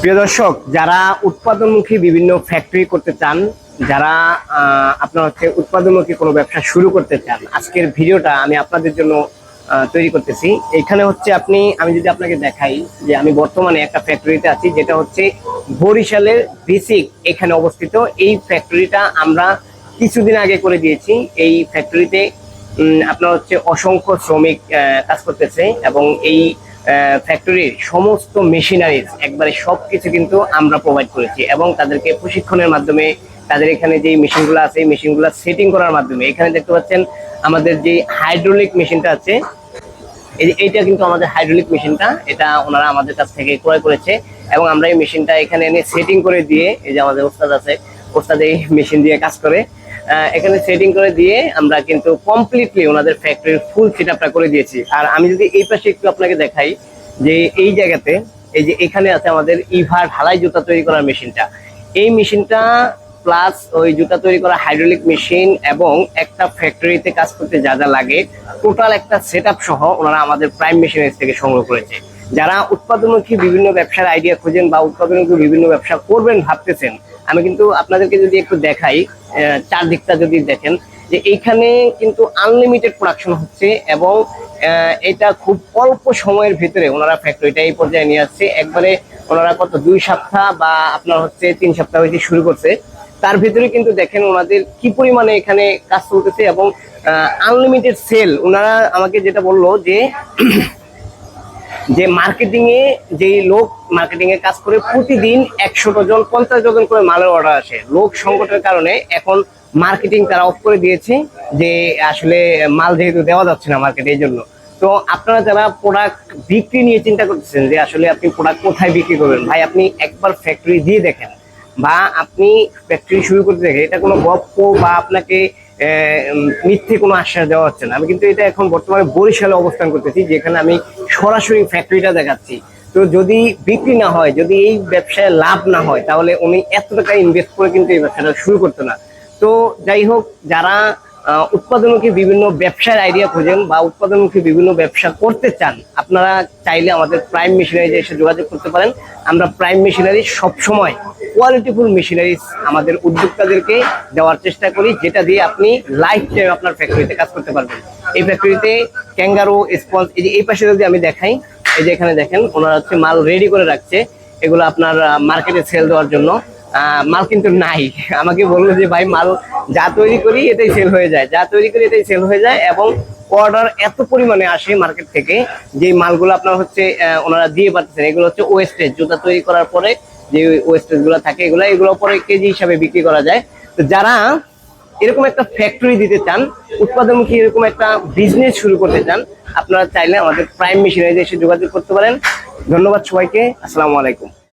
প্রিয় দর্শক, যারা উৎপাদনমুখী বিভিন্ন ফ্যাক্টরি করতে চান, যারা আপনার হচ্ছে উৎপাদনমুখী কোনো ব্যবসা শুরু করতে চান, আজকের ভিডিওটা আমি আপনাদের জন্য তৈরি করতেছি। এখানে হচ্ছে আপনি, আমি যদি আপনাকে দেখাই যে আমি বর্তমানে একটা ফ্যাক্টরিতে আছি, যেটা হচ্ছে বরিশালের বেসিক এখানে অবস্থিত। এই ফ্যাক্টরিটা আমরা কিছুদিন আগে করে দিয়েছি। এই ফ্যাক্টরিতে আপনার হচ্ছে অসংখ্য শ্রমিক কাজ করতেছে এবং এই ফ্যাক্টরির সমস্ত মেশিনারিজ একবারে সবকিছু কিন্তু আমরা প্রোভাইড করেছি এবং তাদেরকে প্রশিক্ষণের মাধ্যমে তাদের এখানে যে মেশিনগুলো আছে, এই মেশিনগুলো সেটিং করার মাধ্যমে এখানে দেখতে পাচ্ছেন আমাদের যে হাইড্রোলিক মেশিনটা আছে এইটা কিন্তু আমাদের হাইড্রোলিক মেশিনটা এটা ওনারা আমাদের কাছ থেকে ক্রয় করেছে এবং আমরা এই মেশিনটা এখানে এনে সেটিং করে দিয়ে এই যে আমাদের ওস্তাদ আছে, ওস্তাদ এই মেশিন দিয়ে কাজ করে। এখানে সেটিং করে দিয়ে আমরা কিন্তু কমপ্লিটলি ওনাদের ফ্যাক্টরির ফুল সেট করে দিয়েছি। আর আমি যদি এই পাশে একটু আপনাকে দেখাই যে এই জায়গাতে, এই যে এখানে আছে আমাদের ইভার ঢালাই জুতা তৈরি করার মেশিনটা। এই মেশিনটা প্লাস ওই জুতা তৈরি করা হাইড্রোলিক মেশিন এবং একটা ফ্যাক্টরিতে কাজ করতে যা যা লাগে টোটাল একটা সেট সহ ওনারা আমাদের প্রাইম মেশিনারিজ থেকে সংগ্রহ করেছে। যারা উৎপাদনমুখী বিভিন্ন ব্যবসার আইডিয়া খুঁজেন বা উৎপাদনমুখী বিভিন্ন ব্যবসা করবেন, ভাবতেছেন আমি কিন্তু আপনাদেরকে যদি একটু দেখাই চারদিকটা যদি দেখেন, যে এইখানে কিন্তু আনলিমিটেড প্রোডাকশন হচ্ছে এবং এটা খুব অল্প সময়ের ভিতরে ওনারা ফ্যাক্টরিটা এই পর্যায়ে নিয়ে আসছে। একবারে ওনারা কত, দুই সপ্তাহ বা আপনার হচ্ছে তিন সপ্তাহ হয়েছে শুরু করছে। তার ভিতরে কিন্তু দেখেন ওনাদের কি পরিমাণে এখানে কাজ চলতেছে এবং আনলিমিটেড সেল ওনারা আমাকে যেটা বলল যে যে মার্কেটিংয়ে যেই লোক মার্কেটিং এ কাজ করে প্রতিদিন একশো জন পঞ্চাশ জন করে মালের অর্ডার আসে। লোক সংকটের কারণে এখন মার্কেটিং তারা অফ করে দিয়েছে যে আসলে মাল যেহেতু দেওয়া যাচ্ছে না মার্কেটে এই জন্য। তো আপনারা যারা প্রোডাক্ট বিক্রি নিয়ে চিন্তা করতেছেন যে আসলে আপনি প্রোডাক্ট কোথায় বিক্রি করবেন, ভাই আপনি একবার ফ্যাক্টরি দিয়ে দেখেন বা আপনি ফ্যাক্টরি শুরু করতে দেখেন, এটা কোনো গপ্প বা আপনাকে মিথ্যে কোনো আশ্বাস দেওয়া হচ্ছে না। আমি কিন্তু এটা এখন বর্তমানে বরিশালে অবস্থান করতেছি, যেখানে আমি সরাসরি ফ্যাক্টরিটা দেখাচ্ছি। তো যদি বিক্রি না হয়, যদি এই ব্যবসায় লাভ না হয়, তাহলে উনি এত টাকা ইনভেস্ট করে কিন্তু এই ব্যবসাটা শুরু করতো না। তো যাই হোক, যারা উৎপাদনমুখী বিভিন্ন ব্যবসার আইডিয়া খোঁজেন বা উৎপাদনমুখী বিভিন্ন ব্যবসা করতে চান, আপনারা চাইলে আমাদের প্রাইম মেশিনারিজে এসে যোগাযোগ করতে পারেন। আমরা প্রাইম মেশিনারি সবসময় কোয়ালিটিফুল মেশিনারিজ আমাদের উদ্যোক্তাদেরকে দেওয়ার চেষ্টা করি, যেটা দিয়ে আপনি লাইফ টাইম আপনার ফ্যাক্টরিতে কাজ করতে পারবেন। এই ফ্যাক্টরিতে ক্যাঙ্গারো স্পঞ্জ এই যে এই পাশে যদি আমি দেখাই এই যে এখানে দেখেন, ওনারা হচ্ছে মাল রেডি করে রাখছে। এগুলো আপনার মার্কেটে সেল দেওয়ার জন্য। মাল কিন্তু নাই। আমাকে বলল যে, ভাই, মাল যা তৈরি করি এটাই সেল হয়ে যায়। যা তৈরি করি এটাই সেল হয়ে যায় এবং অর্ডার এত পরিমাণে আসে মার্কেট থেকে যে মালগুলো আপনার হচ্ছে ওনারা দিয়ে পাচ্ছেন এগুলো হচ্ছে ওয়েস্টেজ জুতা তৈরি করার পরে যে ওয়েস্টেজগুলো থাকে, এগুলো এগুলো পরে কেজি হিসাবে বিক্রি করা যায়। তো যারা এরকম একটা ফ্যাক্টরি দিতে চান, উৎপাদনমুখী এরকম একটা বিজনেস শুরু করতে চান, আপনারা চাইলে আমাদের প্রাইম মেশিনারি এসে যোগাযোগ করতে পারেন। ধন্যবাদ সবাইকে, আসসালামু আলাইকুম।